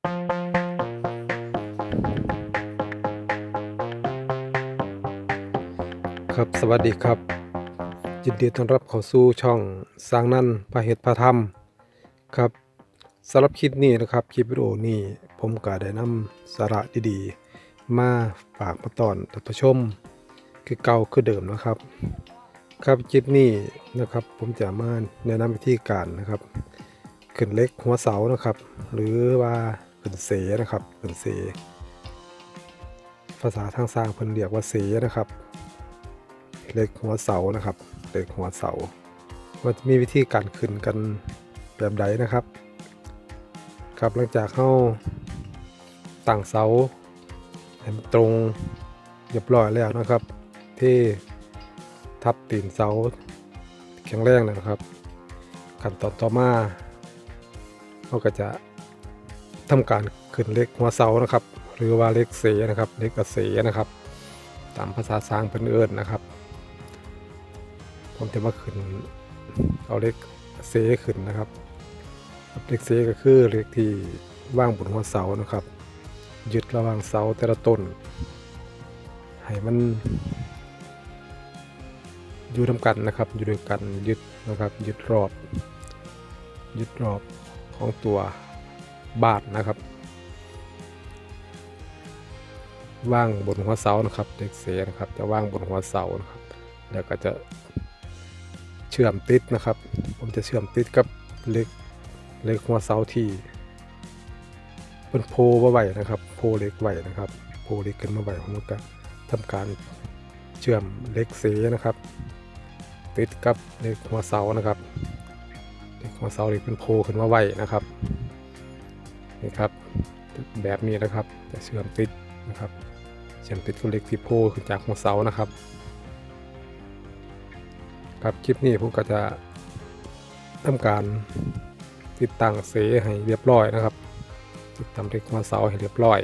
ครับสวัสดีครับ ยินดีต้อนรับเข้าสู่ช่องสร้างนั่นพาเหตุพาธรรม ครับสำหรับคลิปนี้นะครับคลิปวิดีโอนี้ผมก็ได้นำสาระดีๆ มาฝากมาตอนท่านผู้ชม คือเก่าคือเดิมนะครับ ครับคลิปนี้นะครับผมจะมาแนะนำวิธีการนะครับขึ้นเล็กหัวเสานะครับ หรือว่า ขึ้นเสนะครับขึ้นเส ภาษาทางสร้างเพิ่นเรียกว่าเสนะครับ เล็กหัวเสานะครับ เล็กหัวเสาว่ามีวิธีการขึ้นกันแบบใดนะครับ ครับหลังจากเข้าตั้งเสาให้มันตรงเรียบร้อยแล้วนะครับ ที่ทับตีนเสาแข็งแรงนะครับ ขั้นตอนต่อมาเราก็จะ ทำการขึ้นเล็กหัวเสานะครับ หรือว่าเล็กเสนะครับเล็กระเสนะครับ ตามภาษาสร้างเพิ่นเอิ้นะครับ ผมจะมาขึ้นเอาเล็กเซขึ้นนะครับเล็กเซก็คือเล็กที่ว่างบนหัวเสานะครับ ยึดระหว่างเสาแต่ละต้นให้มันอยู่ทำกันนะครับ อยู่ด้วยกันยึดนะครับ ยึดรอบ ยึดรอบของตัว บาทนะครับว่างบนหัวเสานะครับเล็กเซนะครับ จะว่างบนหัวเสานะครับแล้วก็จะเชื่อมติดนะครับ ผมจะเชื่อมติดกับเล็กเล็กหัวเสาที่เป็นโพมาไว้นะครับ โพเล็กไว้นะครับ โพเล็กขึ้นมาไว้ผมก็ทำการเชื่อมเล็กเสนะครับ ติดกับเล็กหัวเสานะครับเล็กหัวเสาที่เป็นโพขึ้นมาไว้นะครับ นี่ครับแบบนี้นะครับจะเชื่อมติดนะครับเชื่อมติดกับเล็กที่โพขึ้นจากหัวเสานะครับ ครับคลิปนี้ผมก็จะทำการติดตั้งเสให้เรียบร้อยนะครับ ติดตั้งเล็กหัวเสาให้เรียบร้อย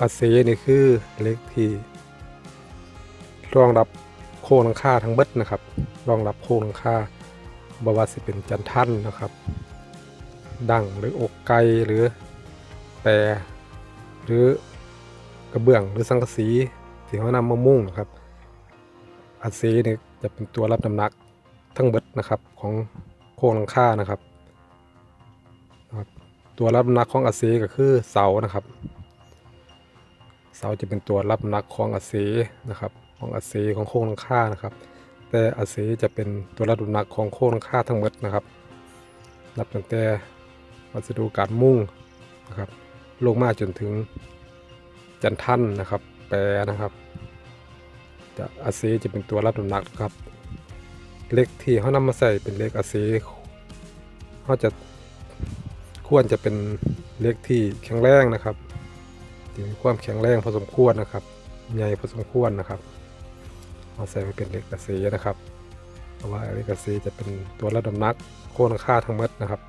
อาเซนี่คือเล็กที่ รองรับโครงหลังคาทั้งเบิดนะครับ รองรับโครงหลังคาบว่าสิเป็นจันทันนะครับ ดังหรืออกไก่หรือแปรหรือกระเบื้องหรือสังกะสีที่เขานำมามุ่งนะครับอาเซเนี่ยจะเป็นตัวรับน้ำหนักทั้งเบิดนะครับของโครงหลังคานะครับ ตัวรับน้ำหนักของอาเซก็คือเสานะครับ เสาจะเป็นตัวรับน้ำหนักของอาเซนะครับ ของอาเซของโครงหลังคานะครับ แต่อาเซจะเป็นตัวรับน้ำหนักของโครงหลังคาทั้งหมดนะครับ นับตั้งแต่วัสดุการมุ่งนะครับ ลงมาจนถึงจันทันนะครับ แปรนะครับ จะอาเซจะเป็นตัวรับน้ำหนักครับเล็กที่เขานำมาใส่เป็นเล็กอาเซเขาจะควรจะเป็นเล็กที่แข็งแรงนะครับมีความแข็งแรงพอสมควรนะครับ ใหญ่พอสมควรนะครับ เอาใส่ไปเป็นเหล็กอาเซนะครับ เพราะว่าเหล็กอาเซจะเป็นตัวรับน้ำหนักโค่นค่าทั้งหมดนะครับ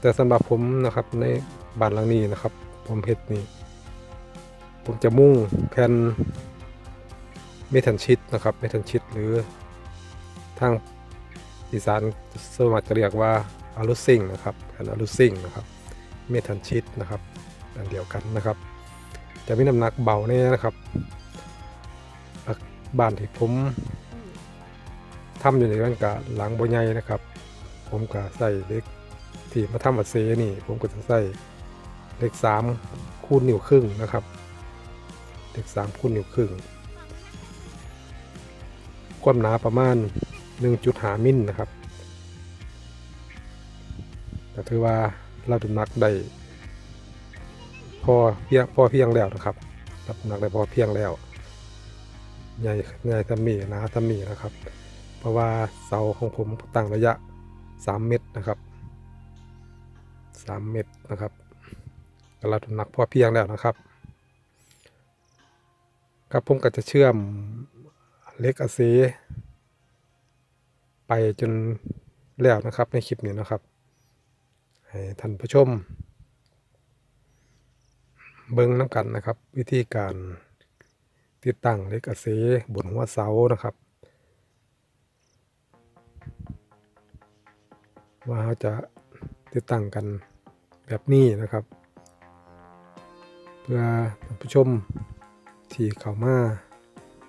แต่สำหรับผมนะครับในบ้านหลังนี้นะครับ ผมเฮ็ดนี่ผมจะมุ่งแผ่นเมทัลชิดนะครับเมทัลชิดหรือทางอีสานสมัครจะเรียกว่าอาลูซิงนะครับแผ่นอาลูซิงนะครับเมทัลชิดนะครับอันเดียวกันนะครับ จะมีน้ำหนักเบาแน่นะครับบ้านที่ผมทำอยู่ในบ้านกะหลังบ่ใหญ่นะครับ ผมก็ใส่เล็กที่มาทำอัดเซนี่ ผมก็จะใส่เลขสามคูณนิ้วครึ่งนะครับเลขสามคูณนิ้วครึ่งความหนาประมาณ 1.5มิลนะครับแต่ถือว่าเราดูนักได้ พอเพียงพอเพียงแล้วนะครับรับน้ำหนักได้พอเพียงแล้วใหญ่ใหญ่ทำมีนาทำมีนะครับ เพราะว่าเสาของผมตั้งระยะ 3 เมตรนะครับ 3 เมตรนะครับกระดับหนักพอเพียงแล้วนะครับ ครับผมก็จะเชื่อมเล็กอาเซไปจนแล้วนะครับในคลิปนี้นะครับ ให้ท่านผู้ชม เบิ้งน้ำกันนะครับ วิธีการติดตั้งเล็กอเซบนหัวเสานะครับ ว่าเขาจะติดตั้งกันแบบนี้นะครับ เพื่อท่านผู้ชมที่เข้ามา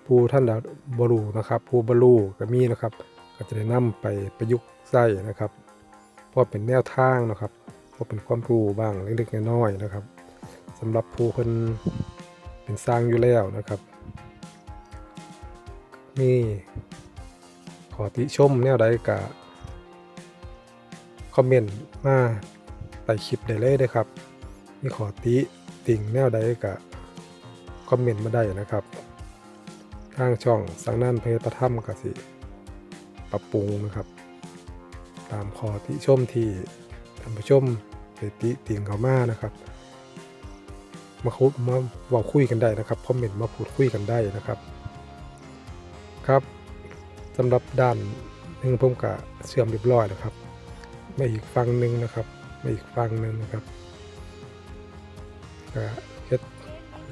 ผู้ท่านดาบรูนะครับ ผู้บรูก็มีนะครับ ก็จะได้นำไปประยุกต์ใช้นะครับเพราะเป็นแนวทางนะครับเพราะเป็นความรู้บ้างเล็กๆน้อยๆนะครับำหรับผู้คนเป็นสร้างอยู่แล้วนะครับนี่ขอติชมแนวใดกะคอมเมนต์มาใต้คลิปได้เลยนะครับ มีขอติติ่งแนวใดกะคอมเมนต์มาได้นะครับทางช่องสังนั่นเพจประทัมกสิปรับปรุงนะครับ ตามขอติชมที่ท่านผู้ชมได้ติติ่งเขามานะครับ มาคุยมาเว่าคุยกันได้นะครับคอมเมนต์มาพูดคุยกันได้นะครับ ครับสำหรับด้านหนึ่งผมกะเชื่อมเรียบร้อยแล้วครับมาอีกฝั่งหนึ่งนะครับมาอีกฝั่งหนึ่งนะครับก็เฮ็ด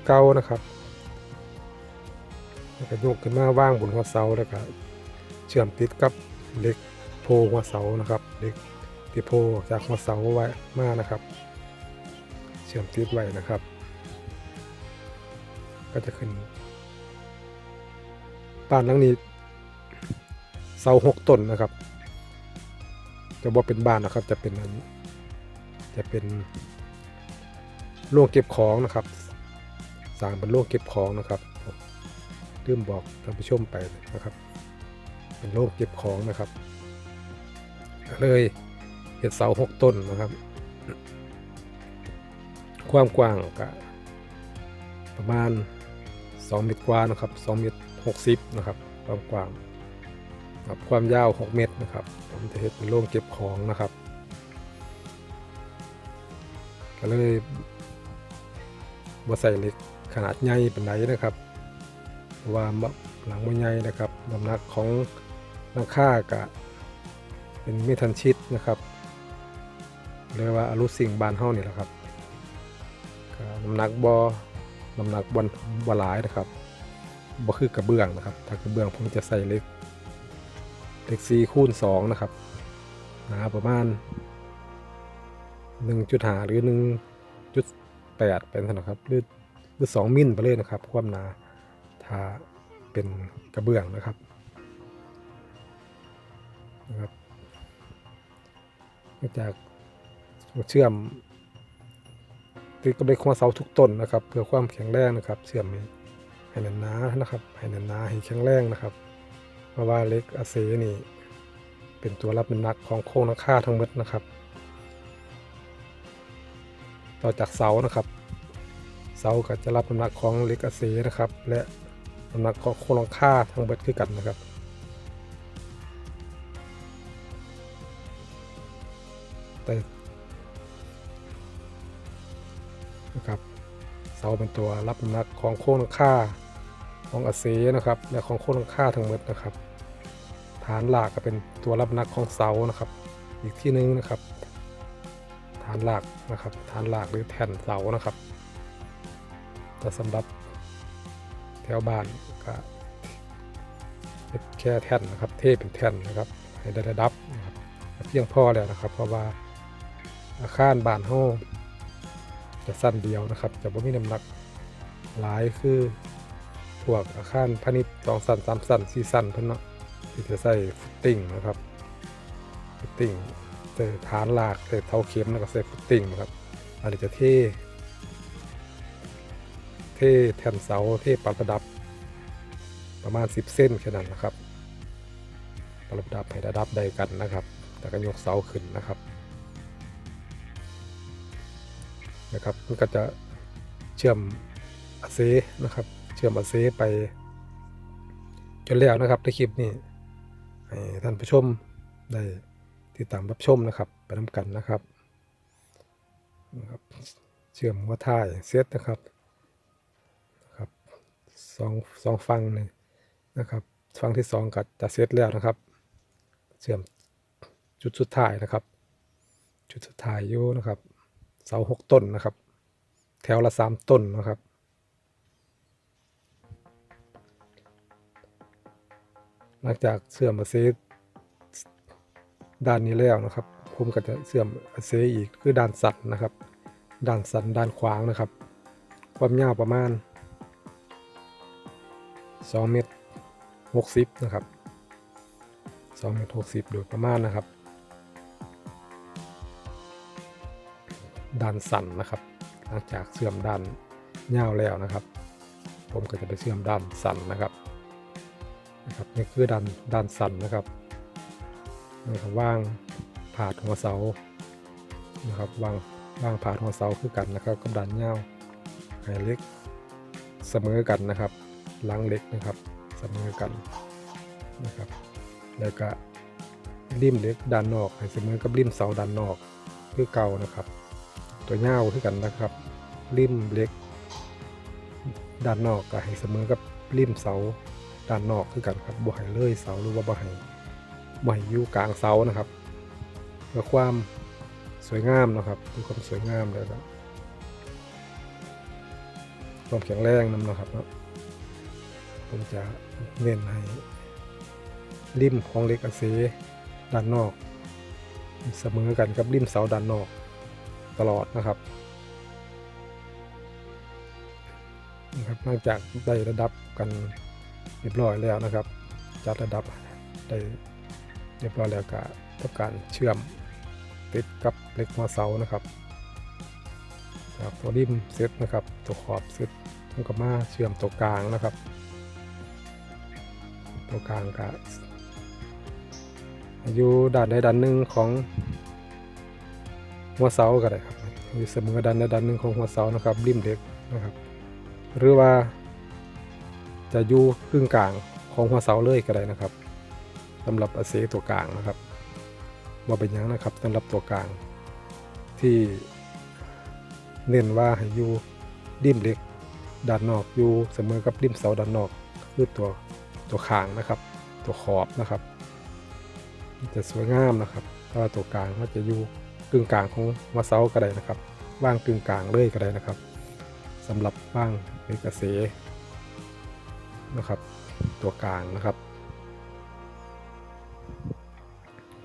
เก่านะครับแล้วก็ยกขึ้นมาว่างบนหัวเสาแล้วก็เชื่อมติดกับเหล็กโพหัวเสานะครับเหล็กที่โพจากหัวเสาไว้มานะครับ เชื่อมติดไว้นะครับ ก็จะขึ้นบ้านหลังนี้เสาหกต้นนะครับจะบอกเป็นบ้านนะครับจะเป็นอันจะเป็นโรงเก็บของนะครับสร้างเป็นโรงเก็บของนะครับลืมบอกท่านผู้ชมไปนะครับ เป็นโรงเก็บของนะครับ เลยเห็ดเสาหกต้นนะครับ ความกว้างก็ประมาณ 2 เมตรกว่านะครับ2เมตร60นะครับความกว้างครับความยาว 6 เมตรนะครับ ผมจะเห็นเป็นโรงเก็บของนะครับ ก็เลยบ่ใส่เหล็กขนาดใหญ่เป็นไรนะครับเพราว่าหลังบ่ใหญ่นะครับน้ำหนักของหลังค่ากะเป็นเมทันชิดนะครับเรียกว่าอลูซิงบานเฮานี่แหละครับน้ำหนักบ่ น้ำหนักบนบหลายนะครับบ่คือกระเบื้องนะครับ ถ้ากระเบื้องผมจะใส่เล็กเล็กซีคูณ2นะครับหนาประมาณ1.5หรือ1.8เป็นต้นนะครับหรือหรือ2มิลไปเลยนะครับ ความหนาถ้าเป็นกระเบื้องนะครับนะครับจากเชื่อม ติดกับเหล็กหัวเสาทุกต้นนะครับ เพื่อความแข็งแรงนะครับเชื่อมให้ให้แน่นหนานะครับให้แน่นหนาให้แข็งแรงนะครับเพราะว่าเล็กอาเซนี่ เป็นตัวรับน้ำหนักของโครงหลังคาทั้งหมดนะครับ ต่อจากเสานะครับ เสาก็จะรับน้ำหนักของเล็กอาเซนะครับ และน้ำหนักของโครงหลังคาทั้งหมดคือกันนะครับแต่ นะครับ เสาเป็นตัวรับน้ำหนักของโค้งหลังคาของอาเซนะครับ และของโค้งหลังคาทั้งหมดนะครับ ฐานหลักก็เป็นตัวรับน้ำหนักของเสานะครับ อีกที่หนึงนะครับ ฐานหลักนะครับ ฐานหลักหรือแผ่นเสานะครับแต่สำหรับแถวบ้านก็แค่แท่นนะครับ เทเป็นแท่นนะครับ ให้ได้ระดับนะครับเพียงพอแล้วนะครับ เพราะว่าอาคารบ้านห้อง จะสั้นเดียวนะครับ จะไม่มีน้ำหนักหลายคือพวกอาคารพาณิชย์สองสั้นสามสั้นสี่สั้นเพิ่นเนาะที่จะใส่ฟุตติ้งนะครับฟุตติ้งใส่ฐานหลากใส่เท้าเข็มแล้วก็ใส่ฟุตติ้งนะครับอันนี้จะเท่เท่แทนเสาเท่ปรับระดับ ประมาณ 10 เส้นแค่นั้นนะครับปรับระดับให้ระดับใดกันนะครับแล้วก็ยกเสาขึ้นนะครับ นะครับมันก็จะเชื่อมอาเซนะครับ เชื่อมอาเซไปจนแล้วนะครับในคลิปนี้ให้ท่านผู้ชมได้ติดตามรับชมนะครับไปทำกันนะครับนะครับเชื่อมหัวท้ายเซตนะครับนะครับสองสองฟังเลยนะครับฟังที่สองก็จะเซตแล้วนะครับ เชื่อมจุดสุดท้ายนะครับ จุดสุดท้ายอยู่นะครับ เสาหกต้นนะครับ แถวละสามต้นนะครับ หลังจากเสื่อมอาเซด้านนี้แล้วนะครับ ผมก็จะเสื่อมอาเซอีกคือด้านสันนะครับ ด้านสันด้านขวางนะครับ ความยาวประมาณ 2 เมตร 60 นะครับ2เมตร60 โดยประมาณนะครับ ด้านสันนะครับ หลังจากเสื่อมด้านยาวแล้วนะครับ ผมก็จะไปเชื่อมด้านสันนะครับนะครับนี่คือด้านด้านสันนะครับนี่ครับว่างผ่าหัวเสานะครับวางว่างผ่าหัวเสาคือกันนะครับกับด้านยาวให้เล็กเสมอกันนะครับหลังเล็กนะครับเสมอกันนะครับ แล้วก็ริมเล็กด้านนอกให้เสมอกับริมเสาด้านนอกคือเก่านะครับ ตัวเงาวคือกันนะครับ ริมเล็ก ด้านนอกก็ให้เสมอกับริมเสาด้านนอกคือกันครับบ่ให้เลยเสาหรือว่าบ่ให้บ่ให้อยู่กลางเสานะครับเพื่อความสวยงามนะครับเพื่อความสวยงามแล้วก็ความแข็งแรงนำนะครับเนาะผมจะเน้นให้ริมของเล็กอาเซด้านนอก เสมอกันกับริมเสาด้านนอก ตลอดนะครับนะครับหลังจากได้ระดับกันเรียบร้อยแล้วนะครับ จัดระดับได้เรียบร้อยแล้วก็ทำการเชื่อมติดกับเหล็กหัวเสานะครับครับตัวริมเซตนะครับตัวขอบเซตทำกับมาเชื่อมตัวกลางนะครับ ตัวกลางก็อยู่ด้านใดด้านหนึ่งของ หัวเสาก็ได้ครับอยู่เสมอด้านใดด้านหนึ่งของหัวเสานะครับริมเหล็กนะครับ หรือว่าจะอยู่ครึ่งกลางของหัวเสาเลยก็ได้นะครับสำหรับอาเซตัวกลางนะครับว่าเป็นยังนะครับสำหรับตัวกลาง ที่เน้นว่าให้อยู่ริมเล็กด้านนอกอยู่เสมอกับริมเสาด้านนอกคือตัวตัวคางนะครับ ตัวขอบนะครับ จะสวยงามนะครับถ้าตัวกลางก็จะอยู่ กึ่งกลางของหัวเสาก็ได้นะครับว่างกึ่งกลางเลยก็ได้นะครับสำหรับบ้างเอกเสนะครับ ตัวกลางนะครับ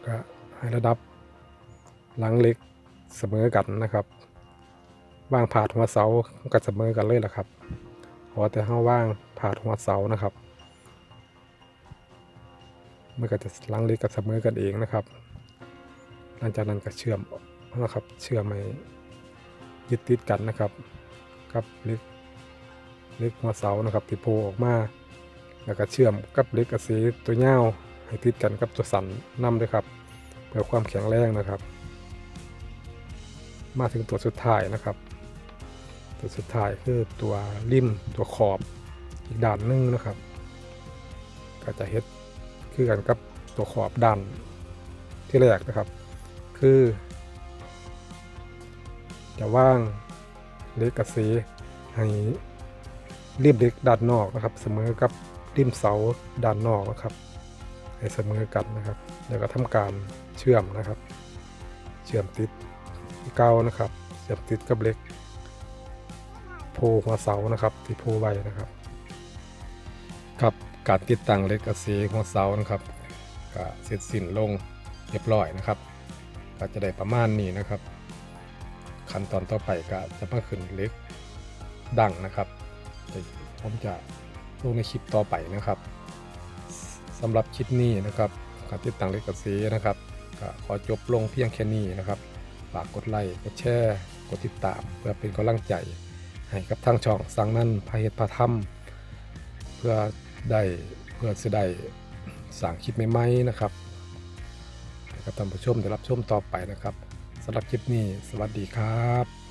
ก็ให้ระดับหลังเล็กเสมอกันนะครับว่างผ่าดหัวเสาก็เสมอกันเลยแหละครับพอแต่ห้าว่างผ่าดหัวเสานะครับมันก็จะหลังเล็กกับเสมอกันเองนะครับ หลังจากนั้นก็เชื่อมนะครับ เชื่อมให้ยึดติดกันนะครับกับเล็กเล็กหัวเสานะครับที่โผล่ออกมา แล้วก็เชื่อมกับเล็กอาศัยตัวเงาให้ติดกันกับตัวสันนำด้วยครับ เพื่อความแข็งแรงนะครับ มาถึงตัวสุดท้ายนะครับ ตัวสุดท้ายคือตัวริมตัวขอบอีกด้านหนึงนะครับ ก็จะเฮ็ดคือกันกับตัวขอบด้านที่แรกนะครับ คือ จะว่างเล็กกระสีให้ริมเล็กด้านนอกนะครับ เสมอกับริมเสาด้านนอกนะครับ ให้เสมอกันนะครับแล้วก็ทำการเชื่อมนะครับ เชื่อมติดเก้านะครับ เชื่อมติดกับเล็กโพหัวเสานะครับที่โพไว้นะครับ ครับการติดตั้งเล็กกระสีหัวเสานะครับก็เสร็จสิ้นลงเรียบร้อยนะครับ ก็จะได้ประมาณนี้นะครับ ขั้นตอนต่อไปก็จะมาขึ้นเล็กดังนะครับผมจะลงในคลิปต่อไปนะครับสำหรับคลิปนี้นะครับการติดตั้งเล็กกระสีนะครับก็ขอจบลงเพียงแค่นี้นะครับฝากกดไลค์กดแชร์กดติดตาม เพื่อเป็นกำลังใจให้กับทางช่องสังนั่นพาเหตุพาธรรม เพื่อได้เพื่อจะได้สั่งคลิปใหม่ๆนะครับ กับท่านผู้ชมได้รับชมต่อไปนะครับสำหรับคลิปนี้ สวัสดีครับ